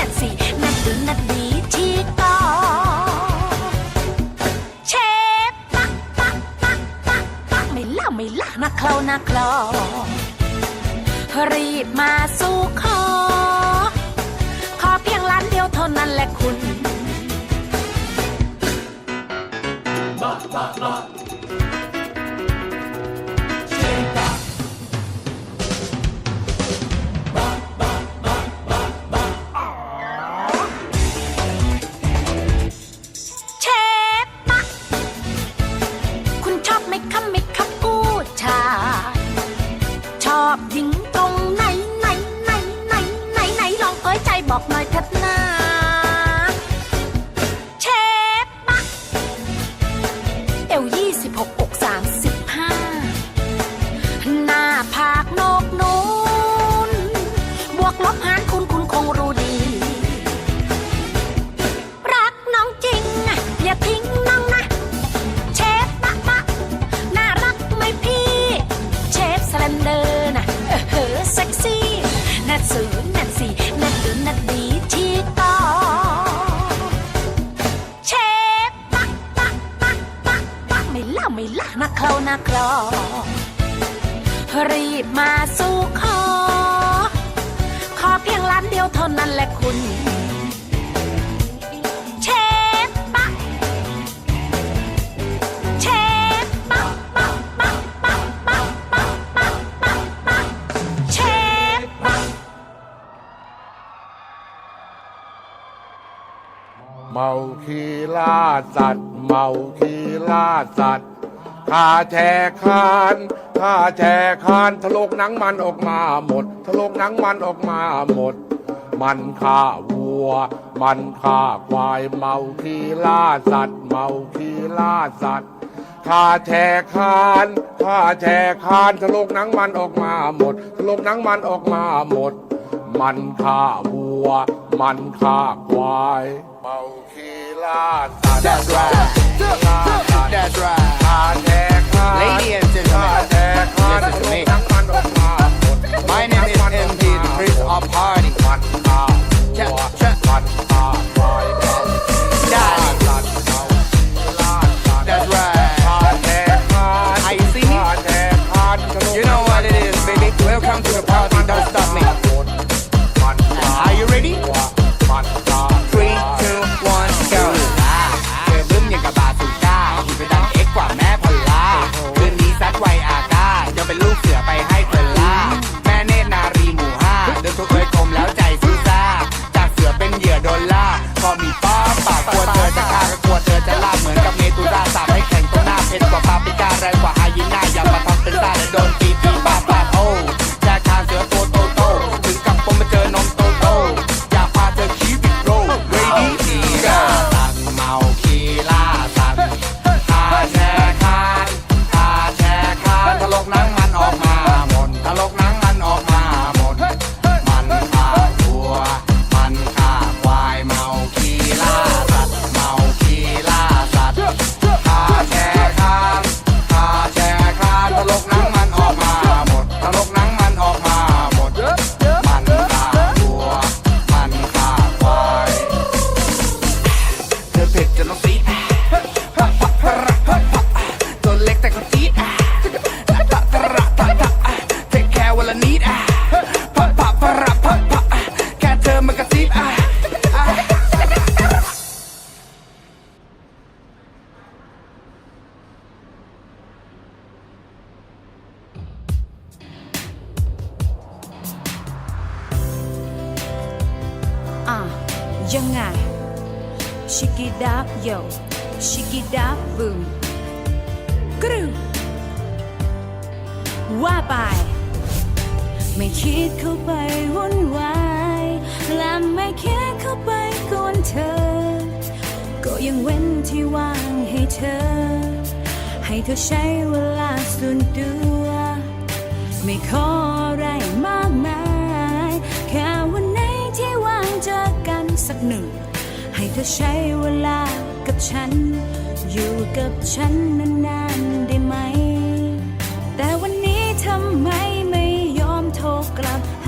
นัดสี่นัดหรือนัดนี้ที่ต่อเชฟปะปะปะปะปะไม่ล่ไม่ล่านะเคลานะคลอรีบมาสู่ขอ ขอเพียงล้านเดียวเท่านั้นแหละคุณบ้บ้บ้ ไม่ล่ะนะเคลานะครอรีบมาสู่ขอ ขอเพียงล้านเดียวเท่านั้นแหละคุณาขี่ลาสัตว์ เมาขี่ลาสัตว์ข้าแช่คานข้าแช่คานทะลุหนังมันออกมาหมดทะลุหนังมันออกมาหมด มันข่าวัว มันข่าควายเมาขี่ลาสัตว์ เมาขี่ลาสัตว์ข้าแช่คานข้าแช่คานทะลุหนังมันออกมาหมดทะลุหนังมันออกมาหมด มันข่าวัว มันข่าควายเมา Milan. Ah, that's right. ดอะพัผับประรับพัผับแค่เธอมันกระซิบอะอะยังไง Shake it up yo Shake it up boom กรึว่าไป ไม่คิดเข้าไปวุ่นวายและไม่คิดเข้าไปกวนเธอ ก็ยังเว้นที่ว่างให้เธอ ให้เธอใช้เวลาส่วนตัว ไม่ขออะไรมากมาย แค่วันไหนที่ว่างเจอกันสักหนึ่ง ให้เธอใช้เวลากับฉัน อยู่กับฉันนานๆได้ grande.